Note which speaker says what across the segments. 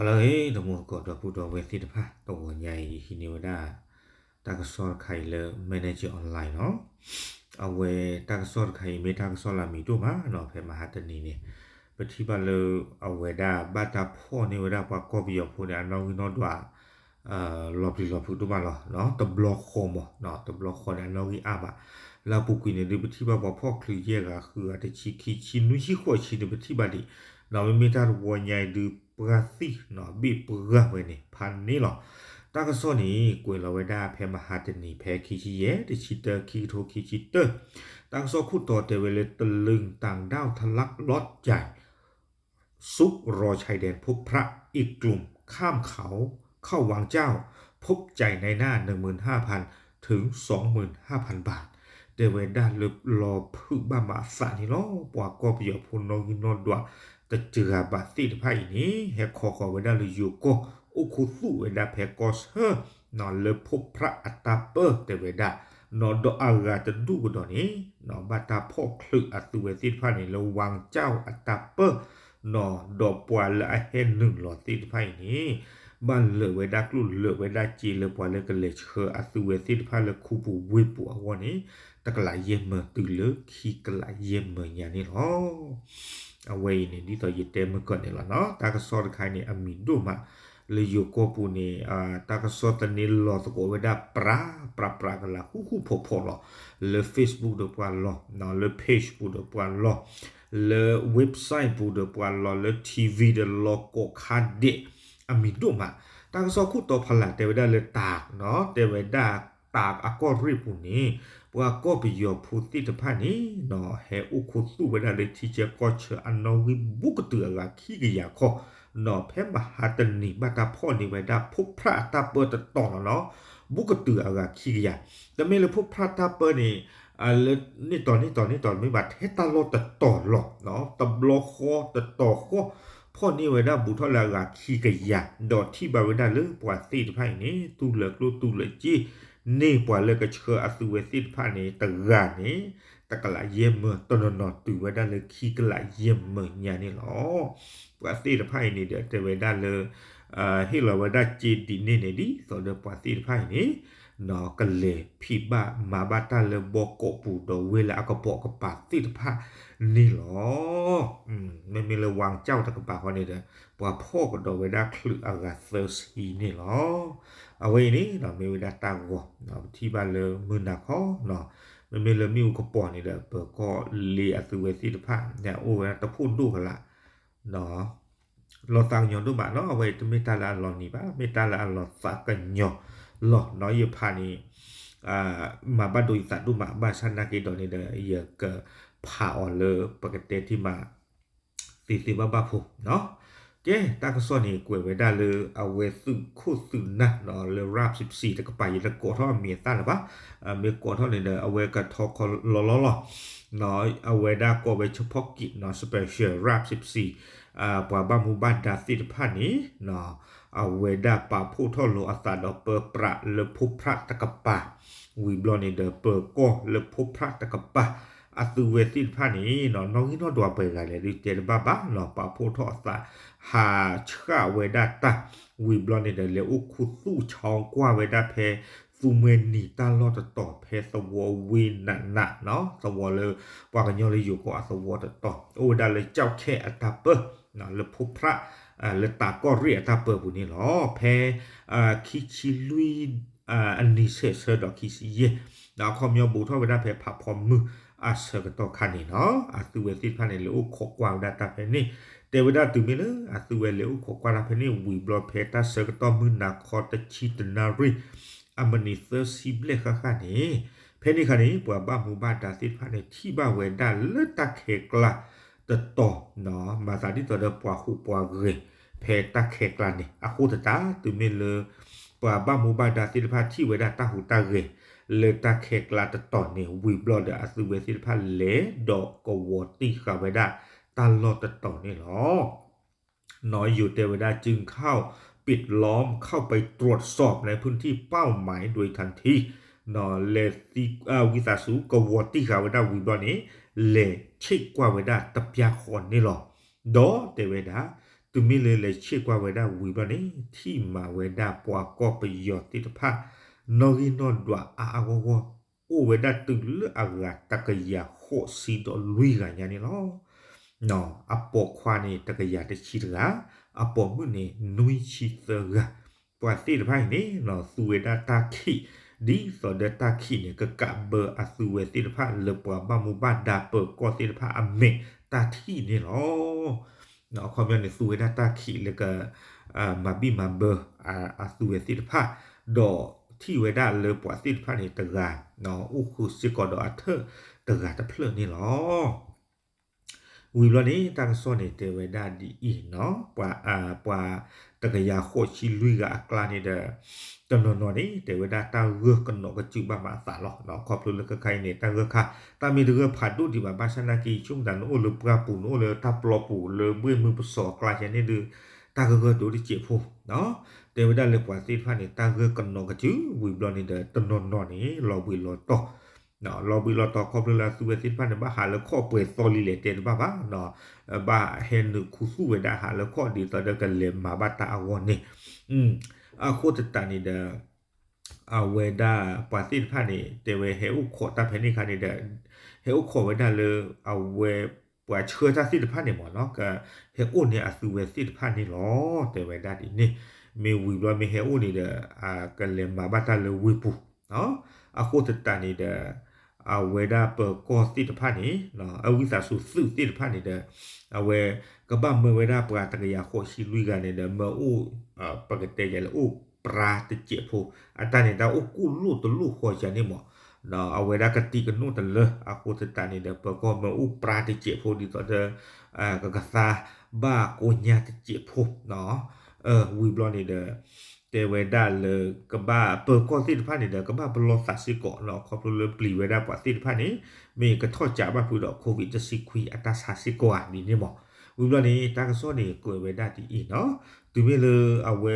Speaker 1: ဟလာဟေတမောကတော့ပူတော်ဝေစီတဖာတော်ညိုင်ဟီနီဝဒတာကဆောခိုင်လမန်နေဂျာအွန်လိုင်းနော်အဝေတာကဆောခိုင်မေတာကဆောလာမီတို့မှာနော်ဖေမဟာတနီနေပတိပါလအဝေဒဘာတာဖို့နေဝဒပါကောဘီယဖို့နေနော်ဝီနော်ဒွာအာလော်ပီလော်ဖူတို့မှာနော်တဘလော့ခေါ်မနော်တဘလော့ခေါ်တယ်နော်ကြီးအပါလာပုကွေနေဒီပတိပါပေါ်ဖော့ခလီရဲ့ကခူအတချီခီချီနူရှိခေါ်ချီဒီပတိပါဒီ นาะเนาะตบล็อกคอมเนาะตบล็อกคอเนี่ยน้องอีอาบะลาปุกุเนี่ยปฏิบัติว่าพ่อคลีเยก็คืออาจจะชิคิชินุชิขัวชินปฏิบัติနော်မီတာဝညိုင်ဒီပရာစီနော်ဘီပရာဝနေဖန်နီလောတာကစောနီကွေလဝဒဖဲမဟာတနီဖဲခီချီရဲ့တချီတခီထိုခီချီတတာကစောခုတော်တေဝလေတลึงต่างดาวทะลักลอดใหญ่ซุกรอชายแดนพบพระอีกกลุ่มข้ามเขาเข้าวังเจ้า พบใจในหน้า 15,000 ถึง 25,000 บาท เดเวดาลึบรอพึกบามาสานี่ล้อปวากอบยอพุนนองนอนดวตะเจือบาสิไพ่นี้แฮคอคอเวดาเลยอยู่ก็อุคุสุเว ดาแพกอสเฮนอนเลยพบพระอัตตาเปอร์เตเวดานอนดออากาจะดูกดอนี้นอบาตาพ่อคลึกอัตุเวสิไพ่ในระวังเจ้าอัตตาเปอร์นอดอปวาละเฮนหนึ่งหลอดสิไพ่นี้บ้านเหลือเวดากลุ่นเหลือเวดาจีเหลือปวาเลยกันเลยเชออัตุเวสิไพ่เลยคูปูวิปัววันนี้ตะกลายเยี่ยมเมื่อตื่นเลิกขี้กลายเยี่ยมเมื่ออย่างนี้หรอ away ni di to yete mo ko ni la no ta ka so khai ni ami do ma le yo ko pu ni a ta ka so ta ni lo to ko da pra pra pra ka la hu hu pho pho lo le facebook do pa lo no le page pu do pa lo le website pu do pa lo le tv de lo ko kha de ami do ma ta ka so khu to phala te da le ta no te da ตากอากอริปุนีปัวก็ไปยอพูติตพานีนอเฮอุคุสุเวลาเลยที่จะก็เชออันนอวิบุกเตือกะขี้กยาคอนอเพมหาตนีบาตาพ่อนี่เวดาพุพระตาเปิดตองเนาะบุกเตือกะขี้กยาแต่ไม่เลยพุพระตาเปิดนี่อ่าเลยนี่ตอนนี้ตอนนี้ตอนไม่บัดเฮตาโลตะต่อหรอกเนาะตะบลอคอตะต่อคอพ่อนี่เวดาบุทลากะขี้กะยาดอที่บาเวดาเลยปวดตีตไผนี่ตูเลิกลูตูเลยจี နေပွာလကချအသူဝစစ်ဖာနေတဂာနေတကလာယေမတနနတူဝဒလခိကလာယေမညာနေလောပွာစစ်ဖိုင်နေတဲ့တဝဒလအာဟီလဝဒချီဒီနေနေဒီဆိုတော့ပွာစစ်ဖိုင်နေ နော်ကလေးဖိဘမဘာတလဘကပူတော့ဝေလာကပေါကပါတိတဖာနီလောอืมမေမေလဝမ်ကြောက်တကပါဟောနေတဲ့ဘွာဖော့ကတော့ဝေဒခလူအဂါသစ်ဟီနီလောအဝေးနီနော်မေဝေဒတာကောနော်တိပါလေမွန်းနာခောနော်မေမေလမီကပေါ်နေတဲ့ဘကောလီအသူဝေစီတဖာညာအိုဝဲတဖို့တို့ခလာနော်လောတောင်ညွန်တို့ပါနော်အဝေးတမေတလာလောနီပါမေတလာလောဖာကညော กปอนี่เด้อเปิดก็เลียสุเวสิตภาเนี่ยโอ้ตะพูดดูกันละเนาะเราตังยอนดูบะเนาะเอาไว้ตเมตาลาลอนี่บะเมตาลาลอสักกันยอลอเนาะยพานี่อ่ามาบาดูสัตดูมาบาชนะกิดอนี่เด้อเยอะเกพาออนเลปกติที่มาสีสิบาบาผู้เนาะကဲတာကစောနေကွယ်ဝဒါလေအဝဲစုခုစုနာနော်လေရပ်14တကပိုင်လကောထောမြေတာလပါအမေကောထောနေတဲ့အဝဲကထောခလောလောလောနော်အဝဲဒါကိုပဲချဖော့ကိနော် special rap 14အာပွာဘမှုဘတ်ဒါစစ်ဖာနီနော် အဝေဒပါဖုထောလိုအသာတော့ပပရလဖုဖရတကပဝီဘလနေဒပကောလဖုဖရတကပအသူဝေသိဖာနေနော်နောင်ကြီးတော့တော့ပဲကလည်းဒီတေဘဘာနော်ပါဖုထောအသာဟာချကဝေဒတာဝီဘလနေဒလေဥခုသူချောင်းကွာဝေဒဖဲသူမင်းနီတလောတတော်ဖဲသဝဝေနနနော်သဝလေပွားကညောလေးယူကောသဝတတော်အိုဒါလေကြောက်ခဲအတပနော်လဖုဖရ လတကောရီအတာပဘူးနီလောဖဲအခီချီလူအန်နီဆေဆဒခီစီယေဒါခေါမျိုးဘူထောဝဒဖဲဖဖော်မှုအဆကတော့ခဏနေနော်အသူဝဲသိဖနဲ့လို့ခေါ်ကွာဒတာဖဲနေတေဝဒတူမီလအသူဝဲလို့ခေါ်ကွာဖဲနေဝီဘလော့ဖဲတာဆကတော့မှုနာခေါ်တချီတနာရီအမနီသစီဘလက်ခခနေဖဲနေခနေပွာပမှုပါတာသိဖနဲ့ချိဘဝဲတာလက်တခဲကလာတတော်နော်မာသာတိတော်ပွားခုပွားဂရေ เพตาเคกลานนี่อาคูตตาตุเมเลปาบ้ามูบาดาศิลปะที่เวดาตาหูตาเรเลตาเคกลาตตอนนี่วิบลอดอาสุเวศิลปะเลดอกกวตีกาเวดาตาลอดตตอนนี่หรอน้อยอยู่เทวดาจึงเข้าปิดล้อมเข้าไปตรวจสอบในพื้นที่เป้าหมายโดยทันทีนอเลติอาวิสาสุกวอติกาเวดาวิบลอนี้เลชิกว่าเวดาตะพยาคนนี่หรอดอเทวดา သူမီလေလေချေကွာဝဲဒါဝီဘနေတီမာဝဲဒါပွာကောပယောတိတဖာနော်ဂီနော်ဒွာအာအကောကောအိုဝဲဒါတူလအဂါတကယာခိုစီဒလူီကညာနေလောနော်အပေါ်ခွာနေတကယာတချီတကအပေါ်မှုနေနွိချီသကပွာတိတဖိုင်နေနော်သူဝဲဒါတာခိဒီဆိုဒတာခိနေကကဘအဆူဝဲတိတဖာလပွာဘမူဘဒါပကောတိတဖာအမေတာတိနေလော နော်ခေါ်မြန်နေဆူဝဲဒါတာခိလကအာမဘီမဘအာအဆူဝဲတိတဖာဒေါ်ที่เวดาเลปวสิทธิ์พระนี่ตะกาเนาะอุคุสิกอดอัเถตะกาตะเพลนี่หรอ ဝီဘလနေတန်စောနေတဲ့ဝေဒာဒီအီနော်ပွာအာပွာတကရခိုချီလူကအကလာနေတဲ့တနနော်နေတဲ့ဝေဒာတာရကနောကကျူဘာမသာလောနော်ခေါပလူလကခိုင်နေတာရခတာမီရဖာဒုဒီဘာဘာရှနာကီချုံဒန်အိုလပကပူနိုလတာပလောပူလဘွေမှုပစောကလာချနေဒတာကကဒိုဒီချေဖို့နော်တေဝဒလေပွာစီဖာနေတာရကနောကကျူဝီဘလနေတဲ့တနနော်နေလောဘီလောတော့ နော်လော်ဘီလော်တော့ခေါပလလာစုဝဲစစ်ဖန်ဘာဟာလခေါပွေစောလီလေတဲ့ဘာဘာနော်ဘာဟန်ခုစုဝဲဒါဟာလခေါဒီတော့ကလေမာဘတာအဝနေอืมအခုတတနီတဲ့အဝဲဒါပါစစ်ဖန်နေတေဝဲဟဲဥခေါ်တာဖဲနေခါနေတဲ့ဟဲဥခေါ်ဝဲဒါလေအဝဲပွာချေတာစစ်ဖန်နေမော်နော်ကဟဲဥနေအစုဝဲစစ်ဖန်နေလောတေဝဲဒါဒီနေမေဝီဘလမေဟဲဥနေတဲ့အာကလေမာဘတာလေဝီပူနော်အခုတတနီတဲ့ အဝေဒပကောစီတဖာနေနော်အဝိစာစုစုစီတဖာနေတဲ့အဝေကပမဝေဒပကတကရခိုရှိလူကနေတဲ့မအိုပကတေရလအိုပရာတချေဖို့အတန်နေတာအိုကုလူတလူခေါ်ချနေမောနော်အဝေဒကတိကနုတလအခုတတနေတဲ့ပကောမအိုပရာတချေဖို့ဒီတော့တဲ့ကကသာဘာကိုညာတချေဖို့နော်အဝီဘလနေတဲ့ เตเวดาเลยกบ้าเปิดก้อนสิทธิพันธ์เนี่ยกบ้าบลอสัสิกอเนาะครอบครัวเลยปลีเวดาปอสิทธิพันธ์นี้มีกระทอดจากบ้านผู้ดอกโควิดจะสิคุยอัตราสัสิกว่านี่เนี่ยบอกวิบลอนี้ตากระโซนี่กวยเวดาที่อีเนาะตัวเวเลยเอาเว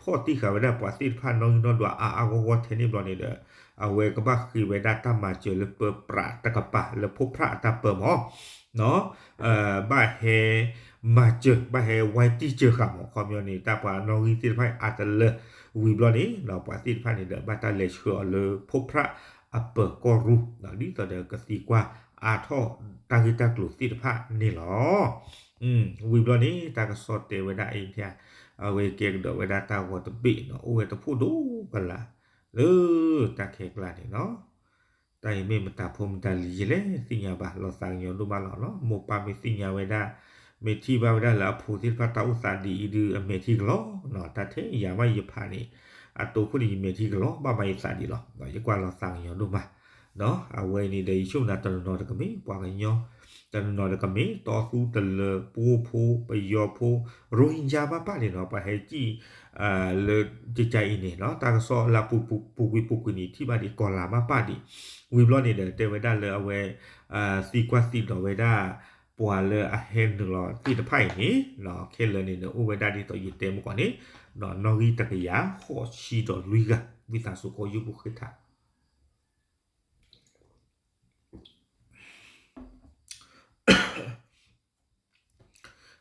Speaker 1: พ่อตีขาเวดาปอสิทธิพันธ์น้องนอนดัวอาอาวอเทนี่บลอนี้เด้อเอาเวกบ้าคือเวดาตามมาเจอเลยเปิดปราตะกบะเลยพบพระตาเปิดหมอเนาะเอ่อบ้าเฮ มาเจอบ่ให้ไว้ที่เจอครับคอมยูนิตาปานอรีติไพอาตเลวีบลอนี่เราปาติไพนี่เดบัตาเลเชอเลพบพระอเปก็รู้นะนี่ต่อเดกสีกว่าอาทอตากิตากลุติพะนี่หรออืมวีบลอนี่ตากสอดเตเวดาเองเนี่ยเอาเวเกกเดเวดาตาวตบิเนาะโอเวตพูดดูกันละเออตาเคกลานี่เนาะတိုင်မေမတာဖုံတလီလေစညာပါလောဆောင်ယောဒုမလောနော်မောပါမစညာဝေဒာ မေတီဘာဝဒလာဖူတိဖတာဥစာဒီဒီအမေတီကလောနော်တတဲ့ယာမယဖာနေအတူခုဒီမေတီကလောဘဘယစာဒီလောနော်ရကွာလောဆောင်ယောတို့မှာနော်အဝဲနေဒေရှုနာတနော်တကမေပွာကညောတနော်တကမေတော်စုတလပူဖူပယောဖူရိုဟင်ဂျာဘာပါလေနော်ပါဟဲကြည့်အာလေကြကြိုင်နေနော်တာကစောလာပူပူပူဝီပူကွနီတိပါဒီကောလာမပါဒီဝီဘလော့နေတဲ့တေဝဒလေအဝဲအာစီကွတ်စီတော်ဝဲဒါ ပွာလေအဟန်လောတိတဖိုင်နေနော်ခဲလနေနော်ဥဝဒဒီတော့ယတဲမကွာနေနော်နော်ဂီတကရဟောရှိတော့လူကဝိသဆုကိုယူပုခိတာ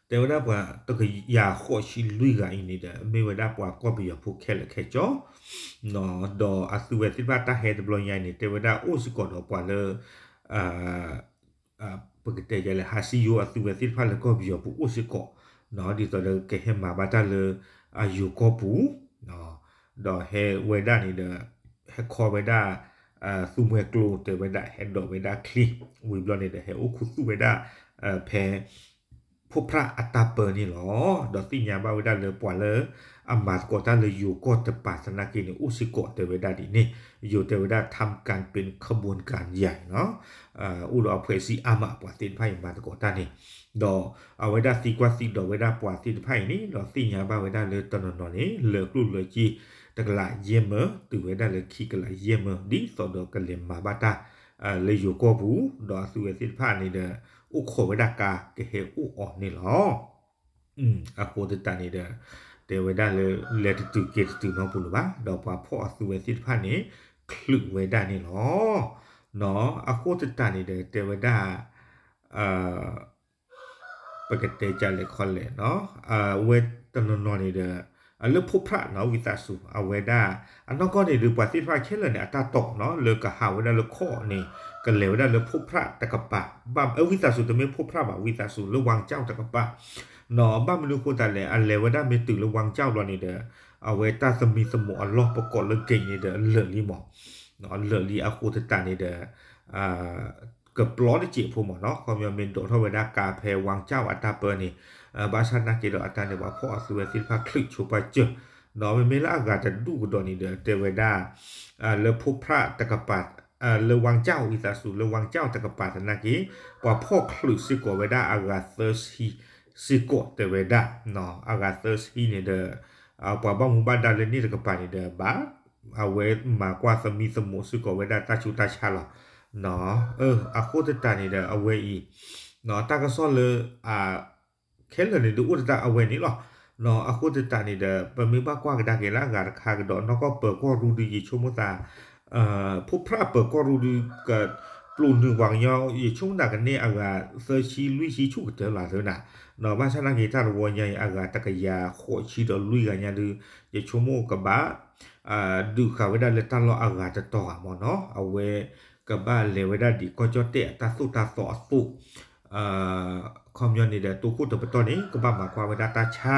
Speaker 1: တေဝဒပွားတကရဟောရှိလူကအင်းနေတဲ့မေဝဒပွားကောပီယဖုခဲလခဲကြောနော်ဒေါ်အသုဝဲတိပါတာဟဲဒဘလညိုင်နေတေဝဒအိုစကောတော့ပွားလေအာအာ ပကတဲ့ရလေဟာစီယိုအသူဝဲတိဖာလကောဘီယပူဥစကောနော်ဒီတော့ကေဟမဘာတာလေအယူကောပူနော်တော့ဟဲဝဲဒါနေဒဟဲခေါ်ဝဲဒါအာသူမွဲကလိုတေဝဲဒါဟဲဒဝဲဒါခလီဝီဘလနေတဲ့ဟဲအခုသူဝဲဒါ ผู้พระอัตตาเปินี่หรอดอสิญาบาวิดาเลปวเลอัมบาสกตาเลยอยู่ก็จะปาสนากินอุสิโกเตเวดาดินี่อยู่เตเวดาทำการเป็นขบวนการใหญ่เนาะอุลอเพซีอามะปวตินไพ่บาสกตานี่ดอเอาไว้ดาสีกว่าสีดอเวดาปวตินไพ่นี่ดอสิญาบาวิดาเลยตอนนอนนี่เลกลุ่เลยจีตกละเยมเมตุเวดาเลยขี้กละเยมเมดิสอดอกเลมมาบาตาเลยอยู่ก็บูดอสุเวสิพานี่เดอ โคเวดากาเกเฮอุออนี่หรออืมอะโคตตานี่เดတေဝဒလေလက်တူကစ်တူနော်ပူလပါတော့ပါဖောအစုဝဲစစ်ဖာနေคลึกเวดานี่หรอเนาะอะโคตตานี่เดတေวดาเอ่อ ပကတဲ့ကြလေခေါ်လေနော်အာဝဲတနနော်နေတဲ့အလဖုဖရနော်ဝိသဆုအဝဲဒါအနောကနေလူပတ်တိဖာခဲလနေအတာတော့နော်လေကဟာဝဲဒါလခေါ်နေ กันเหลวได้เลยพวกพระตะกปะบ้าเอวิตาสุตเมพวกพระบ่าวิตาสุระวังเจ้าตะกปะหนอบ้ามนุโคตาเลวอันเลวได้เมตึกระวังเจ้าเรานี่เด้อเอาเวตาสมีสมุอัลลอฮ์ประกอบเลยเก่งนี่เด้อเหลือลีหมอกหนอเหลือลีอาคูตตานี่เด้ออ่าเกับปลอดจิพมเนาะความยอมเป็นโดเทเวดากาเพวังเจ้าอัตตาเปอร์นี่บาชานากิดอัตตาเนี่ยว่าพ่อสุเวสิภาคลิกชูไปเจอหนอไม่ไม่ละอากาศจะดูดอนี่เด้อเทเวดาอ่าเลพุพระตะกปะ าสุလေวางเจ้าตะกปาตนะกีปะพอกคลุสิโกเวดาอากาเทอร์ซีสิโกเตเวดาเนาะอากาเทอร์ซีเนี่ยเดအပွားဘမှုဘာဒါလည်းနေကပါနေတဲ့ဘာအဝဲမှာကွာသမီသမုစုကဝဲဒါတချူတချလာနော်เออအခုတတနေတဲ့အဝဲဤနော်တကဆောလေအာခဲလနေဒူဥတအဝဲနေလောနော်အခုတတနေတဲ့ပမေဘကွာကဒါကေလာဂါခါကတော့နော်ကပကောရူဒီချုံမတာ အာဖုဖရပကောရူဒီကပလူနူဝางယောယချုံဒါကနေအကသချီလူချီချုကတဲလာတယ်နာနော်ဘာသာနာကေတာဝညံအကတကယာခိုချီတော့လူကညာလူယချုံမိုကဘာအာဒုခဝဒလက်တလောအကတတော်မောနော်အဝဲကဘာလေဝဒဒီကိုကြတဲ့တသုတသောအသုအာကွန်မြူနီတဲ့တူခုတပတော်နေကဘာမှာကွာဝဒတာချာ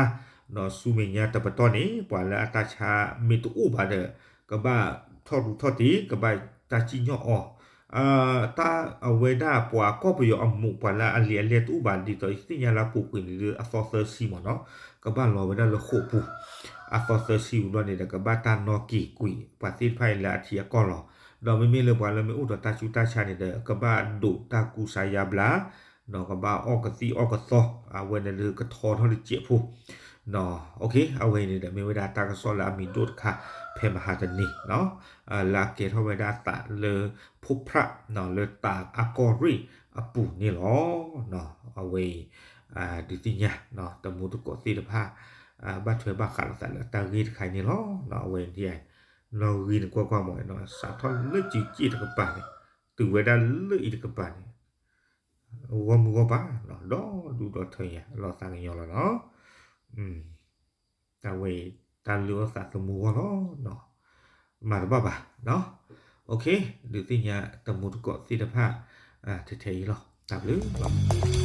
Speaker 1: နော်စုမညာတပတော်နေပွာလာအတာချာမီတူဥပါတဲ့ကဘာ ထော်ရူထော်တီကဘာတာချီညောအော uh, ta aweda pwa ko pu yo amu pwa la ali ali tu ba di to isi nya la pu ku ni a so so si mo no ka ba lo weda lo kho pu a so so si u lo ni da ka ba ta no ki ku pa si phai la thi a ko lo do mi mi le pwa le mi u to ta chu ta cha ni da ka ba do ta ku sa ya bla no ka ba o ka si o ka so a we ne le ka tho tho li che pu no okay a we ni da mi weda ta ka so la mi do ka เพมหาตนีเนาะลาเกทเวดาตะเลพุพระเนาะเลตากอากอรีอปูนี่หรอเนาะเอาไว้อ่าดิติญะเนาะตะมูตะกอสิตภาอ่าบัดถวยบักขันสันตากีไขนี่หรอเนาะเอาไว้ที่ไอ้เนาะวีนกว่ากว่าหมอยเนาะสาทอนเลจิจิตะกปานี่ตุเวดาเลอิตะกปานี่ဝမဝပါနော်တော့ဒူတော့ထွင်ရလောစာငရောနော်อืม တဝေတန်လူစာသမူနော်နော်มาบ้าบ้าเนาะโอเคดูสิเนี่ยตมุตกสิทภาอ่าเทๆหรอตับหรือ